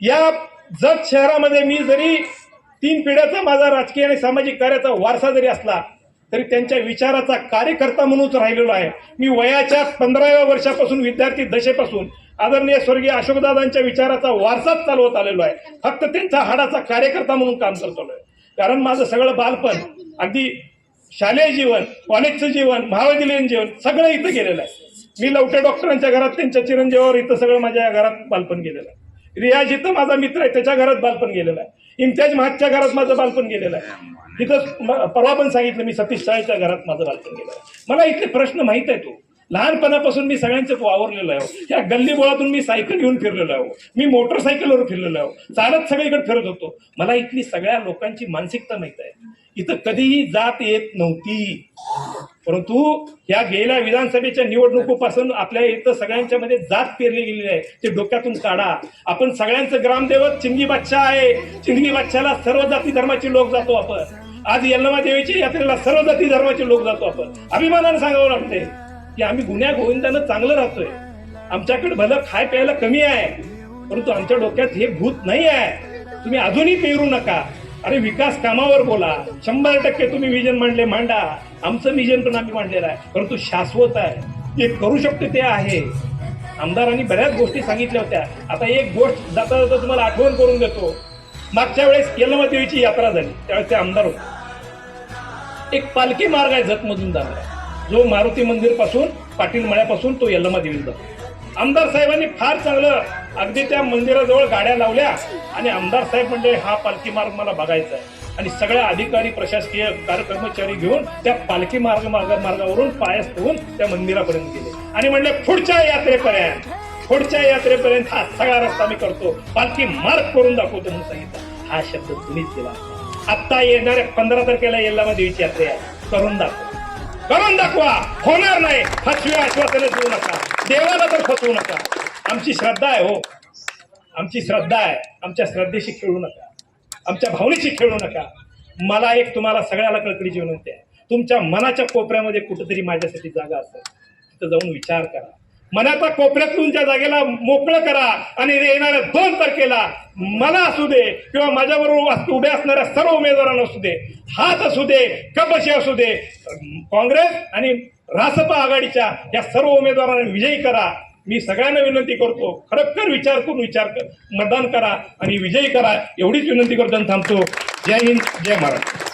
या जत शहरामध्ये मी जरी तीन पिढ्याचा माझा राजकीय आणि सामाजिक कार्याचा वारसा जरी असला तरी त्यांच्या विचाराचा कार्यकर्ता म्हणूनच राहिलेलो आहे. मी वयाच्या पंधराव्या वर्षापासून विद्यार्थी दशेपासून आदरणीय स्वर्गीय अशोकदादांच्या विचाराचा वारसाच चालवत आलेलो आहे. फक्त त्यांचा हाडाचा कार्यकर्ता म्हणून काम करतो आहे. कारण माझं सगळं बालपण अगदी शालेय जीवन कॉलेजचं जीवन महाविद्यालयीन जीवन सगळं इथं गेलेलं आहे. मी लवटे डॉक्टरांच्या घरात त्यांच्या चिरंजीवावर इथं सगळं माझ्या घरात बालपण गेलेलं आहे. रियाज इथं माझा मित्र आहे त्याच्या घरात बालपण गेलेलं आहे. इम्तियाज महाजच्या घरात माझं बालपण गेलेलं आहे. इथं परवा पण सांगितलं मी सतीश शाळेच्या घरात माझं बालपण गेलं आहे. मला इथले प्रश्न माहीत आहे तो. लहानपणापासून मी सगळ्यांचं वावरलेलो आहे. या गल्लीबोळातून मी सायकल घेऊन फिरलेलो आहे. मी मोटरसायकलवर फिरलेलो आहे. चालत सगळीकडे फिरत होतो. मला इथली सगळ्या लोकांची मानसिकता माहीत आहे. इथं कधीही जात येत नव्हती. परंतु या गेल्या विधानसभेच्या निवडणुकीपासून आपल्या इथं सगळ्यांच्या मध्ये जात पेरली गेलेली आहे. ते डोक्यातून काढा. आपण सगळ्यांचं ग्रामदैवत चिंगी बादशाह आहे. चिंगी बादशाला सर्व जाती धर्माचे लोक जातो आपण. आज यल्लमा देवीच्या यात्रेला सर्व जाती धर्माचे लोक जातो आपण. अभिमानानं सांगावं लागते की आम्ही गुन्ह्या गोविंदानं चांगलं राहतोय. आमच्याकडे भलं खाय प्यायला कमी आहे. परंतु आमच्या डोक्यात हे भूत नाही आहे. तुम्ही अजूनही पेरू नका. अरे विकास कामावर बोला. शंभर टक्के तुम्ही विजन मांडले मांडा. आमचं विजन पण आम्ही मांडलेलं आहे. परंतु शाश्वत आहे. जे करू शकतो ते आहे. आमदारांनी बऱ्याच गोष्टी सांगितल्या होत्या. आता एक गोष्ट जाता जाता तुम्हाला आठवण करून देतो. मागच्या वेळेस यल्लमा यात्रा झाली. त्यावेळेस ते आमदार होते. एक पालखी मार्ग आहे जतमधून जाणार. जो मारुती मंदिरपासून पाटील मळ्यापासून तो यल्लमा देवीला जातो. आमदार साहेबांनी फार चांगलं अगदी त्या मंदिराजवळ गाड्या लावल्या आणि आमदार साहेब म्हणजे हा पालखी मार्ग मला बघायचा आहे. आणि सगळ्या अधिकारी प्रशासकीय कार्य कर्मचारी घेऊन त्या पालखी मार्ग मार्ग मार्गावरून पायस ठेवून त्या मंदिरापर्यंत गेले. आणि म्हणले पुढच्या यात्रेपर्यंत पुढच्या यात्रेपर्यंत हा सगळा रस्ता मी करतो. पालखी मार्ग करून दाखवतो म्हणून सांगितलं. हा शब्द तुम्हीच दिला. आत्ता येणाऱ्या पंधरा तारखेला येल्लामध्ये यात्रे आहे. करून दाखव. करून दाखवा. होणार नाही. फसवी आश्वासनं देऊ नका. देवाला तर फसवू नका. आमची श्रद्धा आहे हो. आमची श्रद्धा आहे. आमच्या श्रद्धेशी खेळू नका. आमच्या भावनेशी खेळू नका. मला एक तुम्हाला सगळ्याला कळकळीची विनंती आहे. तुमच्या मनाच्या कोपऱ्यामध्ये कुठंतरी माझ्यासाठी जागा असेल तिथं जाऊन विचार करा. मनाचा कोपऱ्यात तुमच्या जागेला मोकळं करा आणि येणाऱ्या दोन तारखेला मला असू दे किंवा माझ्याबरोबर उभ्या असणाऱ्या सर्व उमेदवारांना असू दे हात असू दे कपशी असू दे काँग्रेस आणि रासपा आघाडीच्या या सर्व उमेदवारांना विजयी करा. मी सगळ्यांना विनंती करतो खरोखर विचार करून विचार कर मतदान करा आणि विजयी करा एवढीच विनंती करतो आणि थांबतो. जय हिंद जय महाराष्ट्र.